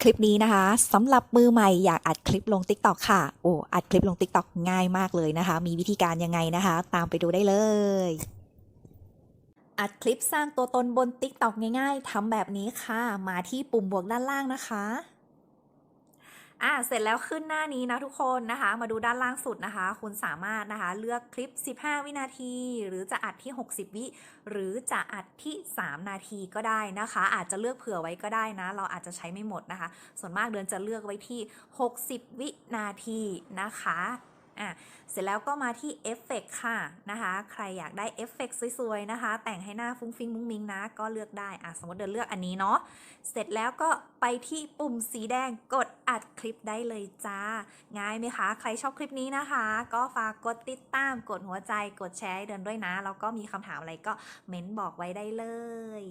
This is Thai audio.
คลิปนี้นะคะสำหรับมือใหม่อยากอัดคลิปลง TikTok ค่ะ โอ้อัดคลิปลง TikTok ง่ายมากเลยนะคะ มีวิธีการยังไงนะคะ ตามไปดูได้เลย อัดคลิปสร้างตัวตนบน TikTok ง่ายๆทำแบบนี้ค่ะ มาที่ปุ่มบวกด้านล่างนะคะ อ่าเสร็จแล้วขึ้นหน้านี้นะทุกคนนะคะ มาดูด้านล่างสุดนะคะ คุณสามารถนะคะ เลือกคลิป 15 วินาที หรือจะอัดที่ 60 วิ หรือจะอัดที่ 3 นาทีก็ได้นะคะ อาจจะเลือกเผื่อไว้ก็ได้นะ เราอาจจะใช้ไม่หมดนะคะ ส่วนมากเดือนจะเลือกไว้ที่ 60 วินาทีนะคะ อะเสร็จแล้วก็มาที่เอฟเฟกค่ะนะคะ ใครอยากได้เอฟเฟกสวยๆนะคะ แต่งให้หน้าฟุ้งฟิ้งมุ้งมิงนะ ก็เลือกได้อะสมมติเดินเลือกอันนี้เนาะเสร็จแล้วก็ไปที่ปุ่มสีแดงกดอัดคลิปได้เลยจ้า ง่ายไหมคะ ใครชอบคลิปนี้นะคะ ก็ฝากกดติดตามกดหัวใจกดแชร์เดินด้วยนะแล้วก็มีคำถามอะไรก็เม้นบอกไว้ได้เลย